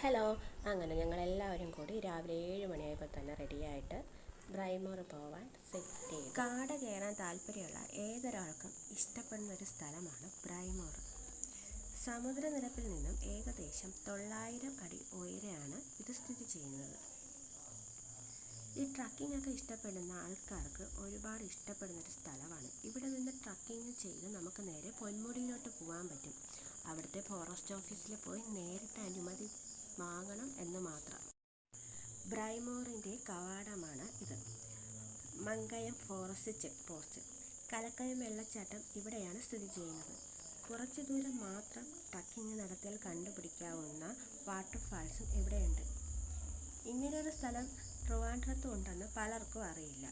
Hello. അങ്ങനെ ഞങ്ങൾ എല്ലാവരും കൂടി രാവിലെ ഏഴ് മണിയായപ്പോൾ തന്നെ റെഡിയായിട്ട് ബ്രൈമോർ പോവാൻ സെറ്റ് ചെയ്തു. കാട് കയറാൻ താല്പര്യമുള്ള ഏതൊരാൾക്കും ഇഷ്ടപ്പെടുന്ന ഒരു സ്ഥലമാണ് ബ്രൈമോർ സമുദ്രനിരപ്പിൽ നിന്നും ഏകദേശം തൊള്ളായിരം അടി ഉയരെയാണ് ഇത് സ്ഥിതി ചെയ്യുന്നത്. ഈ ട്രക്കിംഗ് ഒക്കെ ഇഷ്ടപ്പെടുന്ന ആൾക്കാർക്ക് ഒരുപാട് ഇഷ്ടപ്പെടുന്ന ഒരു സ്ഥലമാണ്. ഇവിടെ നിന്ന് ട്രക്കിംഗ് ചെയ്ത് നമുക്ക് നേരെ പൊന്മുടിയിലോട്ട് പോകാൻ പറ്റും. അവിടുത്തെ ഫോറസ്റ്റ് ഓഫീസിൽ പോയി നേരിട്ട് അനുമതി വാങ്ങണം എന്ന് മാത്രം. ബ്രൈമോറിന്റെ കവാടമാണ് ഇത്. Mankayam forest check post Kalakkayam വെള്ളച്ചാട്ടം ഇവിടെയാണ് സ്ഥിതി ചെയ്യുന്നത്. കുറച്ച് ദൂരം മാത്രം ട്രക്കിംഗ് നടത്തിയാൽ കണ്ടുപിടിക്കാവുന്ന വാട്ടർഫാൾസും ഇവിടെയുണ്ട്. ഇങ്ങനെയൊരു സ്ഥലം ട്രിവാൻഡ്രത്തും ഉണ്ടെന്ന് പലർക്കും അറിയില്ല.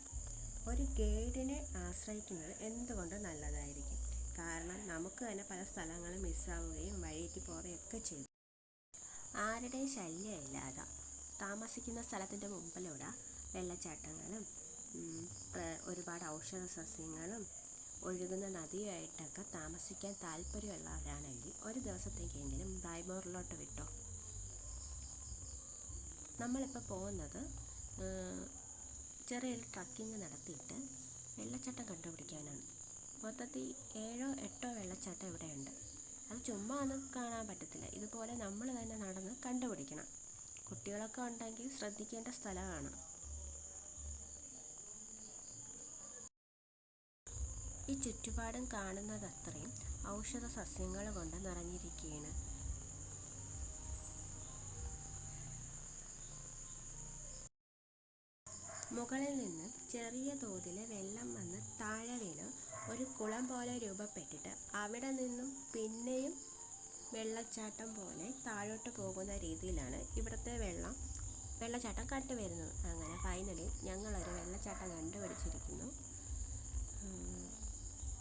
ഒരു ഗൈഡിനെ ആശ്രയിക്കുന്നത് എന്തുകൊണ്ട് നല്ലതായിരിക്കും? കാരണം നമുക്ക് തന്നെ പല സ്ഥലങ്ങളും മിസ്സാവുകയും വഴിയേറ്റി പോവുകയൊക്കെ ചെയ്തു. ആരുടെയും ശല്യമില്ലാതെ താമസിക്കുന്ന സ്ഥലത്തിന്റെ മുമ്പിലൂടെ വെള്ളച്ചാട്ടങ്ങളും ഒരുപാട് ഔഷധ സസ്യങ്ങളും ഒഴുകുന്ന നദിയായിട്ടൊക്കെ താമസിക്കാൻ താല്പര്യമുള്ളവരാണെങ്കിൽ ഒരു ദിവസത്തേക്കെങ്കിലും ബ്രൈമോറിലോട്ട് വിട്ടോ. നമ്മളിപ്പോൾ പോകുന്നത് ചെറിയൊരു ട്രക്കിംഗ് നടത്തിയിട്ട് വെള്ളച്ചാട്ടം കണ്ടുപിടിക്കാനാണ്. മൊത്തത്തിൽ ഏഴോ എട്ടോ വെള്ളച്ചാട്ടം ഇവിടെയുണ്ട്. അത് ചുമ്മാ ഒന്നും കാണാൻ പറ്റത്തില്ല. ഇതുപോലെ നമ്മൾ തന്നെ നടന്ന് കണ്ടുപിടിക്കണം. കുട്ടികളൊക്കെ ഉണ്ടെങ്കിൽ ശ്രദ്ധിക്കേണ്ട സ്ഥലമാണ്. ഈ ചുറ്റുപാടും കാണുന്നത് അത്രയും ഔഷധ സസ്യങ്ങൾ കൊണ്ട് നിറഞ്ഞിരിക്കുകയാണ്. മുകളിൽ നിന്ന് ചെറിയ തോതിൽ വെള്ളം വന്ന് താഴെ വീണ് ഒരു കുളം പോലെ രൂപപ്പെട്ടിട്ട് അവിടെ നിന്നും പിന്നെയും വെള്ളച്ചാട്ടം പോലെ താഴോട്ട് പോകുന്ന രീതിയിലാണ് ഇവിടുത്തെ വെള്ളം വെള്ളച്ചാട്ടം കണ്ടുവരുന്നത് അങ്ങനെ ഫൈനലി ഞങ്ങളൊരു വെള്ളച്ചാട്ടം കണ്ടുപിടിച്ചിരിക്കുന്നു.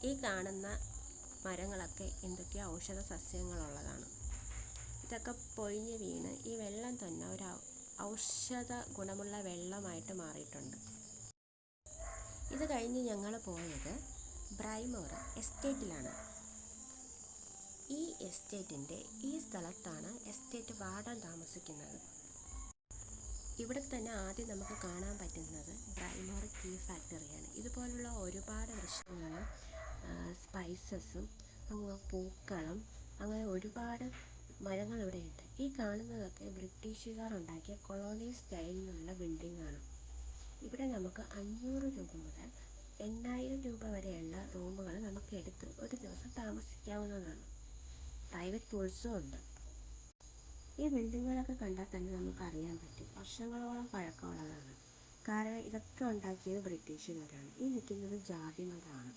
ഈ കാണുന്ന മരങ്ങളൊക്കെ എന്തൊക്കെയോ ഔഷധ സസ്യങ്ങളുള്ളതാണ്. ഇതൊക്കെ പൊഴിഞ്ഞ് വീണ് ഈ വെള്ളം തന്നെ ഒരു ഔഷധ ഗുണമുള്ള വെള്ളമായിട്ട് മാറിയിട്ടുണ്ട്. ഇത് കഴിഞ്ഞ് ഞങ്ങൾ പോയത് ബ്രൈമോറ എസ്റ്റേറ്റിലാണ്. ഈ എസ്റ്റേറ്റിന്റെ ഈ സ്ഥലത്താണ് എസ്റ്റേറ്റ് വാർഡൻ താമസിക്കുന്നത്. ഇവിടെ തന്നെ ആദ്യം നമുക്ക് കാണാൻ പറ്റുന്നത് ബ്രൈമോർ ടീ ഫാക്ടറിയാണ്. ഇതുപോലുള്ള ഒരുപാട് വൃക്ഷങ്ങളും സ്പൈസസും പൂക്കളും അങ്ങനെ ഒരുപാട് മരങ്ങൾ ഇവിടെയുണ്ട് ഈ കാണുന്നതൊക്കെ ബ്രിട്ടീഷുകാർ ഉണ്ടാക്കിയ കൊളോണിയൽ സ്റ്റൈലിലുള്ള ബിൽഡിംഗാണ് ഇവിടെ നമുക്ക് അഞ്ഞൂറ് രൂപ മുതൽ എണ്ണായിരം രൂപ വരെയുള്ള റൂമുകൾ നമുക്ക് എടുത്ത് ഒരു ദിവസം താമസിക്കാവുന്നതാണ്. പ്രൈവറ്റ് പൂൾസും ഉണ്ട്. ഈ ബിൽഡിങ്ങുകളൊക്കെ കണ്ടാൽ തന്നെ നമുക്ക് അറിയാൻ പറ്റും. വർഷങ്ങളോളം പഴക്കമുള്ളതാണ്. കാരണം ഇതൊക്കെ ഉണ്ടാക്കിയത് ബ്രിട്ടീഷുകാരാണ്. ഈ നിൽക്കുന്നത് ജാതി മതമാണ്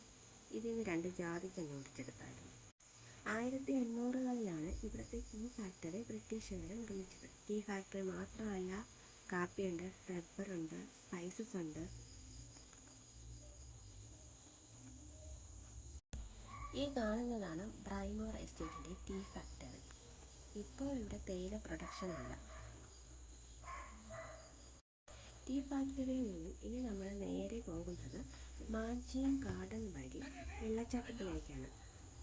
ഇതിൽ നിന്ന് രണ്ട് ജാതി കണ്ടുപിടിച്ചെടുത്തായിരുന്നു ആയിരത്തി എണ്ണൂറുകളിലാണ് ഇവിടുത്തെ ടീ ഫാക്ടറി ബ്രിട്ടീഷുകാർ നിർമ്മിച്ചത്. ടീ ഫാക്ടറി മാത്രമല്ല കാപ്പിയുണ്ട് റബ്ബറുണ്ട് സ്പൈസസ് ഉണ്ട് ഈ കാണുന്നതാണ് ബ്രൈമോർ എസ്റ്റേറ്റിന്റെ ടീ ഫാക്ടറി. ഇപ്പോൾ ഇവിടെ തേയില പ്രൊഡക്ഷൻ ഇല്ല ടീ ഫാക്ടറിയിൽ നിന്നും ഇനി നമ്മൾ നേരെ പോകുന്നത് മാഞ്ചിയം ഗാർഡൻ വഴി വെള്ളച്ചാട്ടത്തിലേക്കാണ്.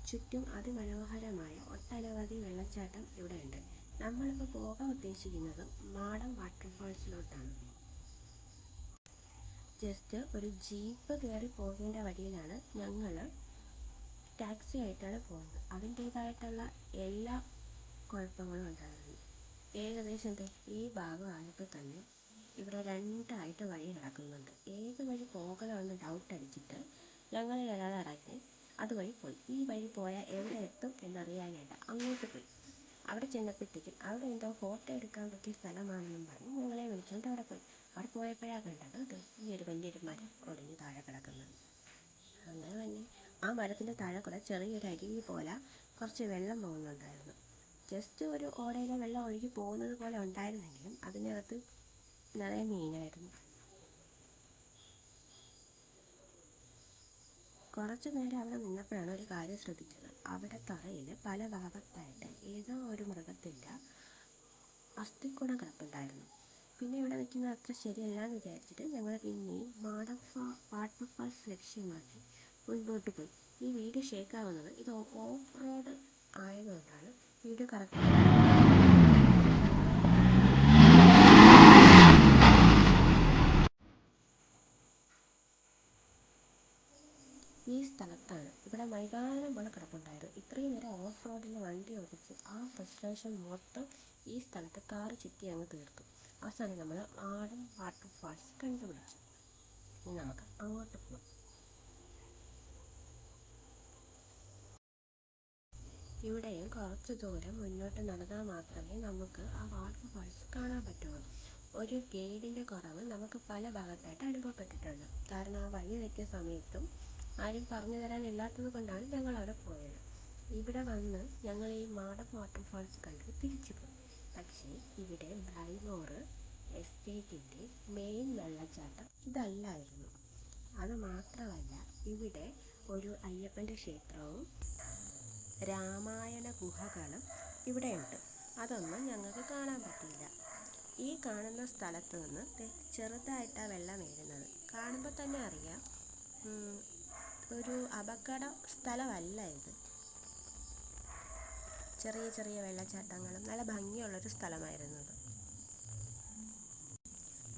ചുറ്റും അതിമനോഹരമായ ഒട്ടനവധി വെള്ളച്ചാട്ടം ഇവിടെയുണ്ട്. നമ്മളിപ്പോൾ പോകാൻ ഉദ്ദേശിക്കുന്നത് മാടം വാട്ടർഫാൾസിലോട്ടാണ്. ജസ്റ്റ് ഒരു ജീപ്പ് കയറി പോകേണ്ട വഴിയിലാണ് ഞങ്ങൾ ടാക്സി ആയിട്ടാണ് പോകുന്നത്. അതിന്റേതായിട്ടുള്ള എല്ലാ കുഴപ്പങ്ങളും ഉണ്ടായിരുന്നു ഏകദേശം ഈ ഭാഗം ആയപ്പോൾ തന്നെ ഇവിടെ രണ്ടായിട്ട് വഴി കിടക്കുന്നുണ്ട് ഏത് വഴി പോകണമെന്ന് ഡൗട്ട് അടിച്ചിട്ട് ഞങ്ങളിൽ ഒരാൾ ഇറങ്ങി അതുവഴി പോയി. ഈ വഴി പോയാൽ എവിടെ എത്തും എന്നറിയാനായിട്ട് അങ്ങോട്ട് പോയി. അവിടെ ചെന്നപ്പോഴത്തേക്കും അവിടെ എന്തോ ഫോട്ടോ എടുക്കാൻ പറ്റിയ സ്ഥലമാണെന്നും പറഞ്ഞ് ഞങ്ങളെ വിളിച്ചുകൊണ്ട് അവിടെ പോയി. അവിടെ പോയപ്പോഴാണ് കണ്ടത് ദേ ഈ ഒരു വലിയൊരു മരം ഒടിഞ്ഞ് താഴെ കിടക്കുന്നത്. അങ്ങനെ തന്നെ ആ മരത്തിന്റെ താഴെ കൂടെ ചെറിയൊരു അരുവി പോലെ കുറച്ച് വെള്ളം പോകുന്നുണ്ടായിരുന്നു. ജസ്റ്റ് ഒരു ഓടയിലെ വെള്ളം ഒഴുകി പോകുന്നത് പോലെ ഉണ്ടായിരുന്നെങ്കിലും അതിനകത്ത് നിറയെ മീനായിരുന്നു കുറച്ച് നേരം അവിടെ നിന്നപ്പോഴാണ് ഒരു കാര്യം ശ്രദ്ധിച്ചത്. അവിടെ തറയിൽ പല ഭാഗത്തായിട്ട് ഏതോ ഒരു മൃഗത്തിന്റെ അസ്ഥിക്കൂടം കിടപ്പുണ്ടായിരുന്നു. പിന്നെ ഇവിടെ നിൽക്കുന്നത് അത്ര ശരിയല്ല എന്ന് വിചാരിച്ചിട്ട് ഞങ്ങൾ പിന്നെയും മാടം ഫാ വാട്ടർഫാൾസ് ലക്ഷ്യമാക്കി മുൻപോട്ട് പോയി. ഈ വീഡിയോ ഷേക്ക് ആവുന്നത് ഇത് ഓഫ് റോഡ് ആയതുകൊണ്ടാണ് വീഡിയോ കറക്റ്റ് ഈ ഇവിടെ മൈതാനം പോലെ കിടപ്പുണ്ടായിരുന്നു. ഇത്രയും നേരം ഓഫ് റോഡിൽ വണ്ടി ഓടിച്ച് ആ ഫ്രസ്ട്രേഷൻ മൊത്തം ഈ സ്ഥലത്ത് കാറ് ചുറ്റി അങ്ങ് തീർത്തു. അവസാനം നമ്മൾ ആടും വാട്ടർഫാൾസ് കണ്ടുപിടിച്ചു. ഇനി നമുക്ക് അങ്ങോട്ട് പോകാം ഇവിടെയും കുറച്ച് ദൂരം മുന്നോട്ട് നടന്നാൽ മാത്രമേ നമുക്ക് ആ വാട്ടർഫാൾസ് കാണാൻ പറ്റുള്ളൂ. ഒരു ഗൈഡിന്റെ കുറവ് നമുക്ക് പല ഭാഗത്തായിട്ട് അനുഭവപ്പെട്ടിട്ടുണ്ട്. കാരണം ആ വഴി തെറ്റിയ സമയത്തും ആരും പറഞ്ഞു തരാനില്ലാത്തത് കൊണ്ടാണ് ഞങ്ങൾ അവിടെ പോയത്. ഇവിടെ വന്ന് ഞങ്ങൾ ഈ മാടം വാട്ടർഫാൾസ് കണ്ട് തിരിച്ചു പോയി പക്ഷേ ഇവിടെ ബ്രൈമോർ എസ്റ്റേറ്റിന്റെ മെയിൻ വെള്ളച്ചാട്ടം ഇതല്ലായിരുന്നു. അത് മാത്രമല്ല ഇവിടെ ഒരു അയ്യപ്പന്റെ ക്ഷേത്രവും രാമായണ ഗുഹകളും ഇവിടെയുണ്ട്. അതൊന്നും ഞങ്ങൾക്ക് കാണാൻ പറ്റിയില്ല. ഈ കാണുന്ന സ്ഥലത്ത് നിന്ന് ചെറുതായിട്ടാണ് വെള്ളം വീഴുന്നത് കാണുമ്പോൾ തന്നെ അറിയാം. ഒരു അപകട സ്ഥലമല്ല ഇത്. ചെറിയ ചെറിയ വെള്ളച്ചാട്ടങ്ങളും നല്ല ഭംഗിയുള്ളൊരു സ്ഥലമായിരുന്നു ഇത്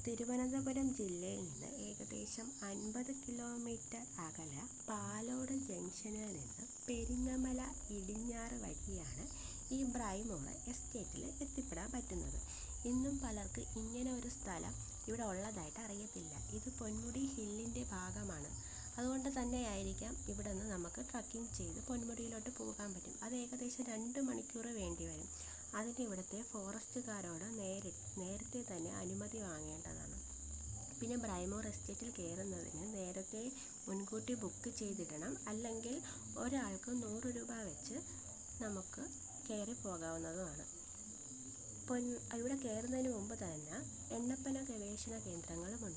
തിരുവനന്തപുരം ജില്ലയിൽ നിന്ന് ഏകദേശം അൻപത് കിലോമീറ്റർ അകലെ പാലോട് ജംഗ്ഷനിൽ നിന്ന് പെരിങ്ങമല ഇടിഞ്ഞാറ് വഴിയാണ് ഈ ബ്രൈമോള എസ്റ്റേറ്റിൽ എത്തിപ്പെടാൻ പറ്റുന്നത്. ഇന്നും പലർക്ക് ഇങ്ങനെ ഒരു സ്ഥലം ഇവിടെ ഉള്ളതായിട്ട് അറിയത്തില്ല. ഇത് പൊന്മുടി ഹില്ലിന്റെ ഭാഗമാണ്. അതുകൊണ്ട് തന്നെയായിരിക്കാം ഇവിടെ നിന്ന് നമുക്ക് ട്രക്കിംഗ് ചെയ്ത് പൊന്മുടിയിലോട്ട് പോകാൻ പറ്റും. അത് ഏകദേശം രണ്ട് മണിക്കൂർ വേണ്ടി വരും. അതിന് ഇവിടുത്തെ ഫോറസ്റ്റുകാരോട് നേരി നേരത്തെ തന്നെ അനുമതി വാങ്ങേണ്ടതാണ്. പിന്നെ ബ്രൈമോർ എസ്റ്റേറ്റിൽ കയറുന്നതിന് നേരത്തെ മുൻകൂട്ടി ബുക്ക് ചെയ്തിടണം. അല്ലെങ്കിൽ ഒരാൾക്ക് നൂറ് രൂപ വെച്ച് നമുക്ക് കയറി പോകാവുന്നതുമാണ്. പൊൻ ഇവിടെ കയറുന്നതിന് മുമ്പ് തന്നെ എണ്ണപ്പന ഗവേഷണ കേന്ദ്രങ്ങളുമുണ്ട്.